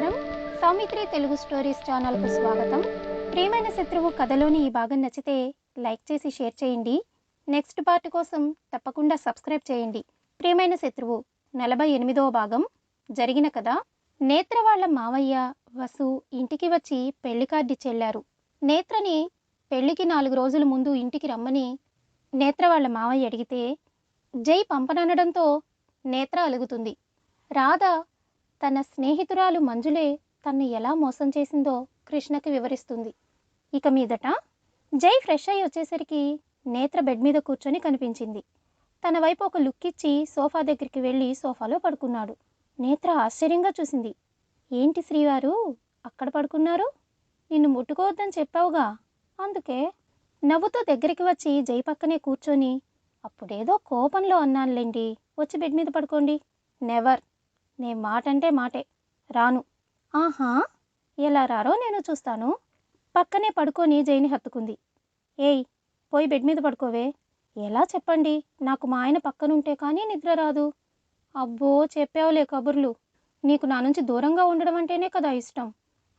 నమస్కారం. సౌమిత్రి తెలుగు స్టోరీస్ ఛానల్కు స్వాగతం. ప్రియమైన శత్రువు కథలోని ఈ భాగం నచ్చితే లైక్ చేసి షేర్ చేయండి. నెక్స్ట్ పార్ట్ కోసం తప్పకుండా సబ్స్క్రైబ్ చేయండి. ప్రియమైన శత్రువు నలభై ఎనిమిదవ భాగం. జరిగిన కథ. నేత్ర వాళ్ళ మావయ్య వసు ఇంటికి వచ్చి పెళ్ళి కార్డు చెల్లారు నేత్రని పెళ్ళికి నాలుగు రోజుల ముందు ఇంటికి రమ్మని నేత్ర వాళ్ళ మావయ్య అడిగితే జై పంపననడంతో నేత్ర అలుగుతుంది. రాధ తన స్నేహితురాలు మంజులే తన్ను ఎలా మోసం చేసిందో కృష్ణకి వివరిస్తుంది. ఇక మీదట జై ఫ్రెష్ అయ్యి వచ్చేసరికి నేత్ర బెడ్ మీద కూర్చొని కనిపించింది. తన వైపు ఒక లుక్ ఇచ్చి సోఫా దగ్గరికి వెళ్ళి సోఫాలో పడుకున్నాడు. నేత్ర ఆశ్చర్యంగా చూసింది. ఏంటి శ్రీవారు? అక్కడ పడుకున్నారు? నిన్ను ముట్టుకోవద్దని చెప్పావుగా. అందుకే నవ్వుతో దగ్గరికి వచ్చి జై పక్కనే కూర్చొని అప్పుడేదో కోపంలో అన్నానులేండి వచ్చి బెడ్ మీద పడుకోండి. నెవర్. నే మాట అంటే మాటే. రాను. ఆహా! ఎలా రారో నేను చూస్తాను. పక్కనే పడుకొని జైని హత్తుకుంది. ఏయ్ పోయి బెడ్ మీద పడుకోవే. ఎలా చెప్పండి? నాకు మా ఆయన పక్కనుంటే కానీ నిద్ర రాదు. అబ్బో చెప్పావులే కబుర్లు. నీకు నా నుంచి దూరంగా ఉండడం అంటేనే కదా ఇష్టం.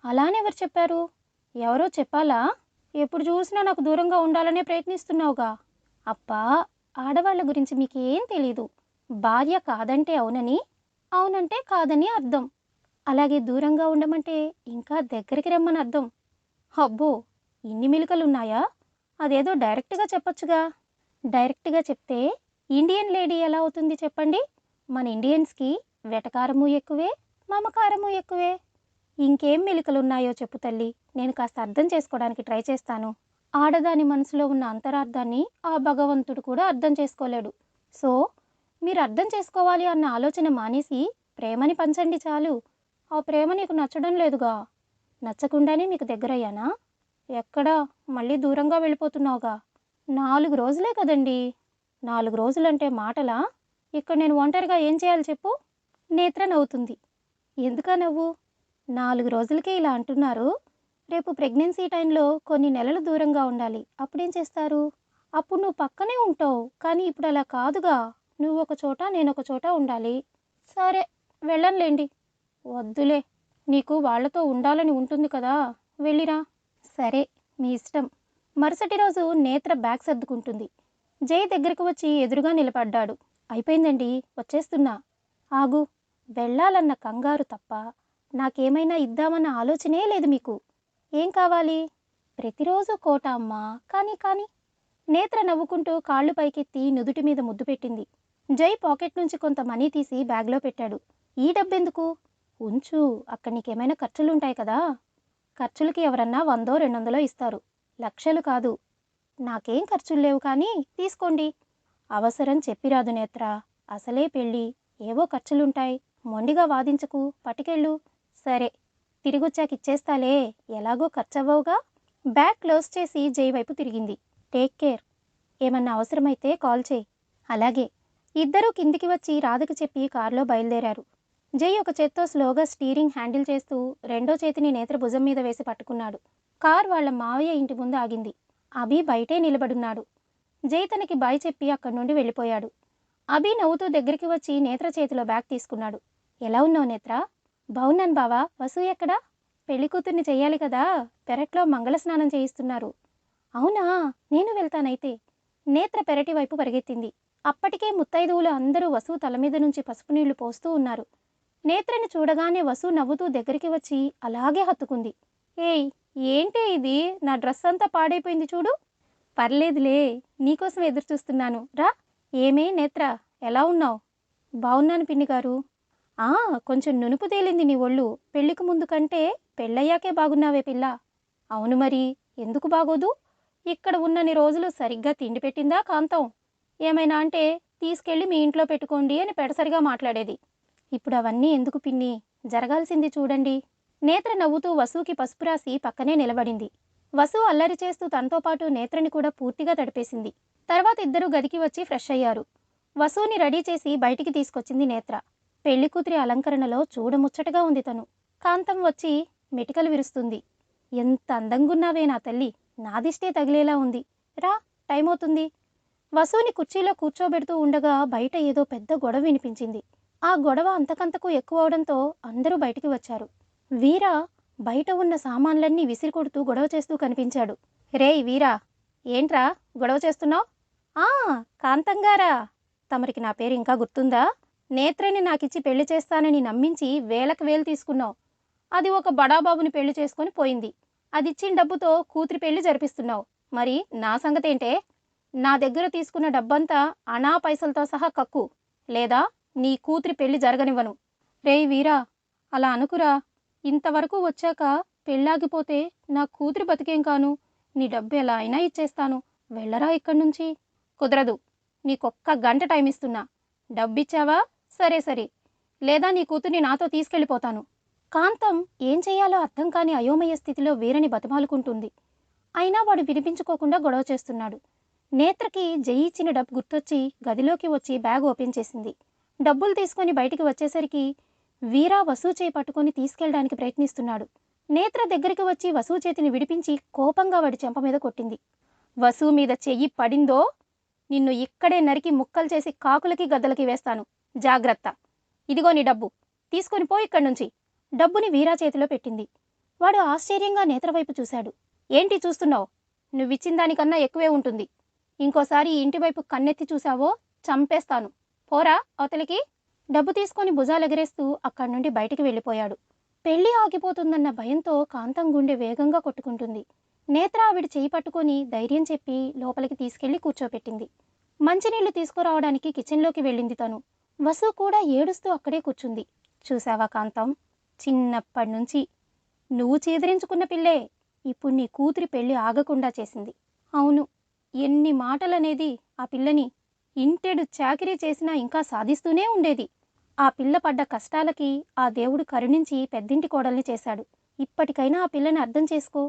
అలానే ఎవరు చెప్పారు? ఎవరో చెప్పాలా? ఎప్పుడు చూసినా నాకు దూరంగా ఉండాలనే ప్రయత్నిస్తున్నావుగా. అబ్బా ఆడవాళ్ళ గురించి మీకేం తెలీదు. భార్య కాదంటే అవునని అవునంటే కాదని అర్థం. అలాగే దూరంగా ఉండమంటే ఇంకా దగ్గరికి రమ్మని అర్థం. అబ్బో ఇన్ని మెలికలున్నాయా? అదేదో డైరెక్ట్గా చెప్పొచ్చుగా. డైరెక్ట్గా చెప్తే ఇండియన్ లేడీ ఎలా అవుతుంది చెప్పండి? మన ఇండియన్స్కి వెటకారము ఎక్కువే మమకారము ఎక్కువే. ఇంకేం మెలికలున్నాయో చెప్పు తల్లి. నేను కాస్త అర్థం చేసుకోవడానికి ట్రై చేస్తాను. ఆడదాని మనసులో ఉన్న అంతరార్థాన్ని ఆ భగవంతుడు కూడా అర్థం చేసుకోలేడు. సో మీరు అర్థం చేసుకోవాలి అన్న ఆలోచన మానేసి ప్రేమని పంచండి చాలు. ఆ ప్రేమ నీకు నచ్చడం లేదుగా. నచ్చకుండానే మీకు దగ్గరయ్యానా? ఎక్కడా? మళ్ళీ దూరంగా వెళ్ళిపోతున్నావుగా. నాలుగు రోజులే కదండి. నాలుగు రోజులంటే మాటలా? ఇక్కడ నేను ఒంటరిగా ఏం చేయాలి చెప్పు? నేత్ర నవ్వుతుంది. ఎందుకా నవ్వు? నాలుగు రోజులకే ఇలా అంటున్నారు. రేపు ప్రెగ్నెన్సీ టైంలో కొన్ని నెలలు దూరంగా ఉండాలి. అప్పుడేం చేస్తారు? అప్పుడు నువ్వు పక్కనే ఉంటావు. కానీ ఇప్పుడు అలా కాదుగా. నువ్వు ఒక చోట నేను ఒక చోట ఉండాలి. సరే వెళ్ళనులేండి. వద్దులే నీకు వాళ్ళతో ఉండాలని ఉంటుంది కదా. వెళ్ళిరా. సరే మీ ఇష్టం. మరుసటి రోజు నేత్ర బ్యాగ్ సర్దుకుంటుంది. జై దగ్గరకు వచ్చి ఎదురుగా నిలబడ్డాడు. అయిపోయిందండి వచ్చేస్తున్నా. ఆగు వెళ్ళాలన్న కంగారు తప్ప నాకేమైనా ఇద్దామన్న ఆలోచనే లేదు మీకు. ఏం కావాలి? ప్రతిరోజు కోట అమ్మా. కానీ కానీ. నేత్ర నవ్వుకుంటూ కాళ్ళు పైకెత్తి నుదుటి మీద ముద్దు పెట్టింది. జై పాకెట్ నుంచి కొంత మనీ తీసి బ్యాగ్లో పెట్టాడు. ఈ డబ్బెందుకు? ఉంచు అక్కడ నీకేమైనా ఖర్చులుంటాయి కదా. ఖర్చులకి ఎవరన్నా వందో రెండు వందలో ఇస్తారు. లక్షలు కాదు. నాకేం ఖర్చులు లేవు కానీ తీసుకోండి. అవసరం చెప్పిరాదు నేత్ర. అసలే పెళ్ళి. ఏవో ఖర్చులుంటాయి. మొండిగా వాదించకు. పట్టుకెళ్ళు. సరే. తిరిగొచ్చాక ఇచ్చేస్తాలే. ఎలాగో ఖర్చవ్వవుగా. బ్యాగ్ క్లోజ్ చేసి జై వైపు తిరిగింది. Take care. ఏమన్నా అవసరమైతే కాల్ చేయి. అలాగే. ఇద్దరూ కిందికి వచ్చి రాధకి చెప్పి కారులో బయలుదేరారు. జై ఒక చేత్తో స్లోగా స్టీరింగ్ హ్యాండిల్ చేస్తూ రెండో చేతిని నేత్ర భుజం మీద వేసి పట్టుకున్నాడు. కార్ వాళ్ళ మావయ్య ఇంటి ముందు ఆగింది. అభి బయటే నిలబడున్నాడు. జై తనకి బాయ్ చెప్పి అక్కడి నుండి వెళ్ళిపోయాడు. అభి నవ్వుతూ దగ్గరికి వచ్చి నేత్ర చేతిలో బ్యాగ్ తీసుకున్నాడు. ఎలా ఉన్నావు నేత్ర? బావున్నాను బావా. వసు ఎక్కడా? పెళ్ళి కూతుర్ని చెయ్యాలి కదా. పెరట్లో మంగళ స్నానం చేయిస్తున్నారు. అవునా? నేను వెళ్తానైతే. నేత్ర పెరటి వైపు పరిగెత్తింది. అప్పటికే ముత్తైదువులు అందరూ వసు తల మీద నుంచి పసుపు నీళ్ళు పోస్తూ ఉన్నారు. నేత్రని చూడగానే వసు నవ్వుతూ దగ్గరికి వచ్చి అలాగే హత్తుకుంది. ఏయ్ ఏంటి ఇది? నా డ్రెస్ అంతా పాడైపోయింది చూడు. పర్లేదులే నీకోసం ఎదురు చూస్తున్నాను. రా. ఏమే నేత్ర ఎలా ఉన్నావు? బాగున్నాను పిన్ని గారు. ఆ కొంచెం నునుపు తేలింది నీ ఒళ్ళు. పెళ్ళికి ముందు కంటే పెళ్ళయ్యాకే బాగున్నావే పిల్ల. అవును మరి ఎందుకు బాగోదు? ఇక్కడ ఉన్నన్ని రోజులు సరిగ్గా తిండి పెట్టిందా కాంతం? ఏమైనా అంటే తీసుకెళ్ళి మీ ఇంట్లో పెట్టుకోండి అని పెడసరిగా మాట్లాడేది. ఇప్పుడు అవన్నీ ఎందుకు పిన్ని? జరగాల్సింది చూడండి. నేత్ర నవ్వుతూ వసుకి పసుపు రాసి పక్కనే నిలబడింది. వసు అల్లరి చేస్తూ తనతో పాటు నేత్రని కూడా పూర్తిగా తడిపేసింది. తర్వాత ఇద్దరు గదికి వచ్చి ఫ్రెష్ అయ్యారు. వసుని రెడీ చేసి బయటికి తీసుకొచ్చింది నేత్ర. పెళ్ళి కూతురి అలంకరణలో చూడముచ్చటగా ఉంది తను. కాంతం వచ్చి మెటికలు విరుస్తుంది. ఎంత అందంగున్నావే నా తల్లి! నాదిష్టే తగిలేలా ఉంది. రా టైం అవుతుంది వసుని కుర్చీలో కూర్చోబెడుతూ ఉండగా బయట ఏదో పెద్ద గొడవ వినిపించింది. ఆ గొడవ అంతకంతకు ఎక్కువ అవడంతో అందరూ బయటికి వచ్చారు. వీర బయట ఉన్న సామాన్లన్నీ విసిరికొడుతూ గొడవ చేస్తూ కనిపించాడు. రేయ్ వీరా ఏంట్రా గొడవ చేస్తున్నావు? ఆ కాంతంగారా? తమరికి నా పేరు ఇంకా గుర్తుందా? నేత్రని నాకిచ్చి పెళ్ళి చేస్తానని నమ్మించి వేలకు వేలు తీసుకున్నావు. అది ఒక బడాబాబుని పెళ్ళి చేసుకొని పోయింది. అది ఇచ్చిన డబ్బుతో కూతురి పెళ్ళి జరిపిస్తున్నావు. మరి నా సంగతేంటే నా దగ్గర తీసుకున్న డబ్బంతా అనా పైసలతో సహా కక్కు. లేదా నీ కూతురి పెళ్ళి జరగనివ్వను. రేయ్ వీరా అలా అనుకురా. ఇంతవరకు వచ్చాక పెళ్ళాగిపోతే నా కూతురి బతికేం కాను? నీ డబ్బు ఎలా అయినా ఇచ్చేస్తాను. వెళ్ళరా ఇక్కడి నుంచి కుదరదు. నీకొక్క గంట టైం ఇస్తున్నా డబ్బిచ్చావా? సరే సరే. లేదా నీ కూతుర్ని నాతో తీసుకెళ్ళిపోతాను. కాంతం ఏం చేయాలో అర్థం కాని అయోమయ స్థితిలో వీరని బతమాలుకుంటుంది. అయినా వాడు వినిపించుకోకుండా గొడవ చేస్తున్నాడు. నేత్రకి జై ఇచ్చిన డబ్బు గుర్తొచ్చి గదిలోకి వచ్చి బ్యాగ్ ఓపెన్ చేసింది. డబ్బులు తీసుకొని బయటికి వచ్చేసరికి వీరా వసూ చేయి పట్టుకొని తీసుకెళ్ళడానికి ప్రయత్నిస్తున్నాడు. నేత్ర దగ్గరికి వచ్చి వసూ చేతిని విడిపించి కోపంగా వాడి చెంప మీద కొట్టింది. వసూ మీద చెయ్యి పడిందో? నిన్ను ఇక్కడే నరికి ముక్కలు చేసి కాకులకి గద్దలకి వేస్తాను. జాగ్రత్త. ఇదిగో నీ డబ్బు. తీసుకొని పో ఇక్కడి నుంచి డబ్బుని వీరా చేతిలో పెట్టింది. వాడు ఆశ్చర్యంగా నేత్రవైపు చూశాడు. ఏంటి చూస్తున్నావు? నువ్విచ్చిన దానికన్నా ఎక్కువే ఉంటుంది. ఇంకోసారి ఈ కన్నెత్తి చూశావో చంపేస్తాను. పోరా అవతలికి. డబ్బు తీసుకొని భుజాలెగరేస్తూ అక్కడి నుండి బయటికి వెళ్ళిపోయాడు. పెళ్ళి ఆగిపోతుందన్న భయంతో కాంతం గుండె వేగంగా కొట్టుకుంటుంది. నేత్ర ఆవిడ చేయి పట్టుకొని ధైర్యం చెప్పి లోపలికి తీసుకెళ్ళి కూర్చోపెట్టింది మంచినీళ్ళు తీసుకురావడానికి కిచెన్లోకి వెళ్ళింది తను. వసు కూడా ఏడుస్తూ అక్కడే కూర్చుంది. చూశావా కాంతం? చిన్నప్పటి నుంచి నువ్వు చేదిరించుకున్న పిల్లే ఇప్పుడు నీ కూతురి పెళ్ళి ఆగకుండా చేసింది. అవును ఎన్ని మాటలనేది ఆ పిల్లని ఇంటెడు చాకిరీ చేసినా ఇంకా సాధిస్తూనే ఉండేది. ఆ పిల్ల పడ్డ కష్టాలకి ఆ దేవుడు కరుణించి పెద్దింటి కోడల్ని చేశాడు. ఇప్పటికైనా ఆ పిల్లని అర్థం చేసుకో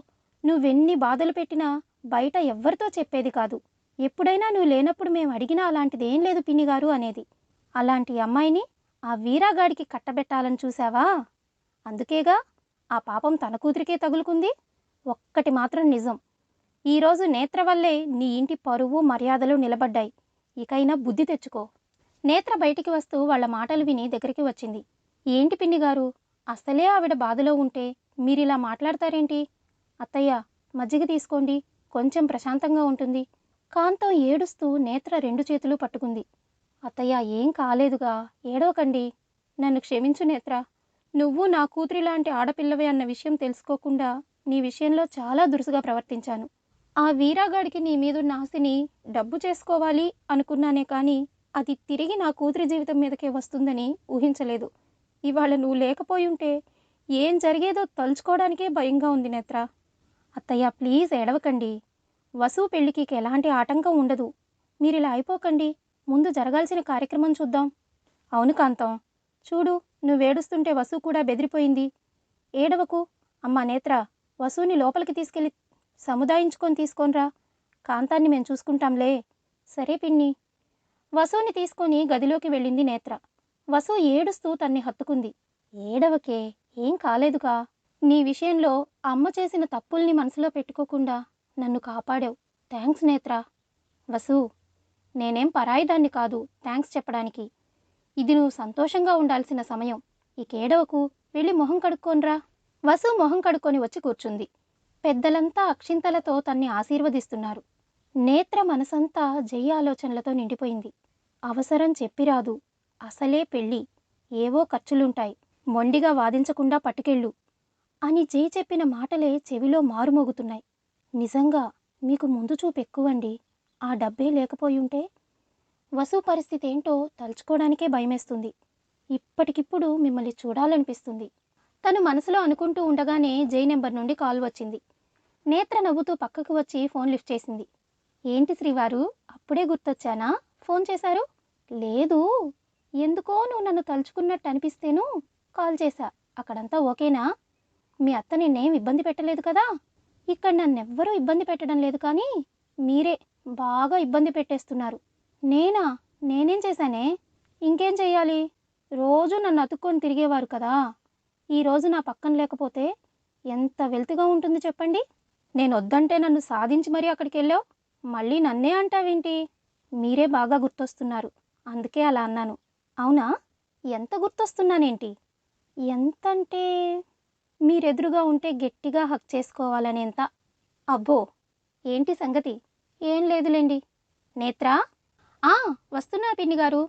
నువ్వెన్ని బాధలు పెట్టినా బయట ఎవ్వరితో చెప్పేది కాదు. ఎప్పుడైనా నువ్వు లేనప్పుడు మేము అడిగినా అలాంటిది ఏం లేదు పిన్నిగారు అనేది. అలాంటి అమ్మాయిని ఆ వీరాగాడికి కట్టబెట్టాలని చూసావా అందుకేగా ఆ పాపం తన కూతురికే తగులుకుంది? ఒక్కటి మాత్రం నిజం. ఈరోజు నేత్ర వల్లే నీ ఇంటి పరువు మర్యాదలు నిలబడ్డాయి. ఇకైనా బుద్ధి తెచ్చుకో. నేత్ర బయటికి వస్తూ వాళ్ళ మాటలు విని దగ్గరికి వచ్చింది. ఏంటి పిండి గారు అసలే ఆవిడ బాధలో ఉంటే మీరిలా మాట్లాడతారేంటి? అత్తయ్య మజ్జిగ తీసుకోండి. కొంచెం ప్రశాంతంగా ఉంటుంది. కాంతం ఏడుస్తూ నేత్ర రెండు చేతులు పట్టుకుంది. అత్తయ్య ఏం కాలేదుగా. ఏడవకండి. నన్ను క్షమించు నేత్ర. నువ్వు నా కూతురి లాంటి ఆడపిల్లవే అన్న విషయం తెలుసుకోకుండా నీ విషయంలో చాలా దురుసుగా ప్రవర్తించాను. ఆ వీరాగాడికి నీ మీదున్న ఆస్తిని డబ్బు చేసుకోవాలి అనుకున్నానే కానీ అది తిరిగి నా కూతురి జీవితం మీదకే వస్తుందని ఊహించలేదు. ఇవాళ నువ్వు లేకపోయి ఉంటే ఏం జరిగేదో తలుచుకోవడానికే భయంగా ఉంది నేత్ర. అత్తయ్య ప్లీజ్ ఏడవకండి. వసు పెళ్ళికి ఎలాంటి ఆటంకం ఉండదు. మీరిలా అయిపోకండి. ముందు జరగాల్సిన కార్యక్రమం చూద్దాం. అవును కాంతం. చూడు నువ్వేడుస్తుంటే వసు కూడా బెదిరిపోయింది. ఏడవకు. అమ్మా నేత్ర వసుని లోపలికి తీసుకెళ్ళి సముదాయించుకొని తీసుకోనరా. కాంతాన్ని మేము చూసుకుంటాంలే. సరే పిన్ని. వసుని తీసుకొని గదిలోకి వెళ్ళింది నేత్ర. వసు ఏడుస్తూ తన్ని హత్తుకుంది. ఏడవకే. ఏం కాలేదుగా. నీ విషయంలో అమ్మ చేసిన తప్పుల్ని మనసులో పెట్టుకోకుండా నన్ను కాపాడావు. థ్యాంక్స్ నేత్ర. వసు నేనేం పరాయిదాన్ని కాదు. థ్యాంక్స్ చెప్పడానికి. ఇది నువ్వు సంతోషంగా ఉండాల్సిన సమయం. ఈ కేడవకు వెళ్ళి మొహం కడుక్కోన్రా. వసు మొహం కడుక్కొని వచ్చి కూర్చుంది. పెద్దలంతా అక్షింతలతో తన్ని ఆశీర్వదిస్తున్నారు. నేత్ర మనసంతా జై ఆలోచనలతో నిండిపోయింది. అవసరం చెప్పిరాదు. అసలే పెళ్ళి. ఏవో ఖర్చులుంటాయి. మొండిగా వాదించకుండా పట్టుకెళ్ళు. అని జై చెప్పిన మాటలే చెవిలో మారుమోగుతున్నాయి. నిజంగా మీకు ముందు చూపు ఎక్కువండి. ఆ డబ్బే లేకపోయుంటే వసు పరిస్థితి ఏంటో తలుచుకోవడానికే భయమేస్తుంది. ఇప్పటికిప్పుడు మిమ్మల్ని చూడాలనిపిస్తుంది. తను మనసులో అనుకుంటూ ఉండగానే జై నెంబర్ నుండి కాల్ వచ్చింది. నేత్ర నవ్వుతూ పక్కకు వచ్చి ఫోన్ లిఫ్ట్ చేసింది. ఏంటి శ్రీవారు అప్పుడే గుర్తొచ్చానా? ఫోన్ చేశారు? లేదు. ఎందుకో నువ్వు నన్ను తలుచుకున్నట్టు అనిపిస్తేను కాల్ చేశా. అక్కడంతా ఓకేనా? మీ అత్త నిన్నేం ఇబ్బంది పెట్టలేదు కదా? ఇక్కడ నన్నెవ్వరూ ఇబ్బంది పెట్టడం లేదు కానీ మీరే బాగా ఇబ్బంది పెట్టేస్తున్నారు. నేనా? నేనేం చేశానే? ఇంకేం చేయాలి రోజు నన్ను అతుక్కొని తిరిగేవారు కదా. ఈరోజు నా పక్కన లేకపోతే ఎంత వెల్తిగా ఉంటుంది చెప్పండి. నేను వద్దంటే నన్ను సాధించి మరీ అక్కడికి వెళ్ళావు. మళ్ళీ నన్నే అంటావేంటి? మీరే బాగా గుర్తొస్తున్నారు. అందుకే అలా అన్నాను. అవునా? ఎంత గుర్తొస్తున్నానేంటి? ఎంతంటే మీరెదురుగా ఉంటే గట్టిగా హక్ చేసుకోవాలనేంత. అబ్బో! ఏంటి సంగతి? ఏం లేదులేండి. నేత్రా? వస్తున్నా పిన్ని గారు.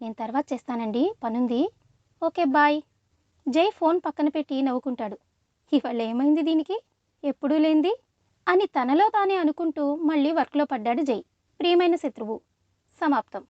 నేను తర్వాత చేస్తానండి పనుంది. Okay bye. జై ఫోన్ పక్కన పెట్టి నవ్వుకుంటాడు. ఇవాళ ఏమైంది దీనికి? ఎప్పుడూ లేంది? అని తనలో తానే అనుకుంటూ మళ్ళీ వర్క్లో పడ్డాడు జై. ప్రియమైన శత్రువు సమాప్తం.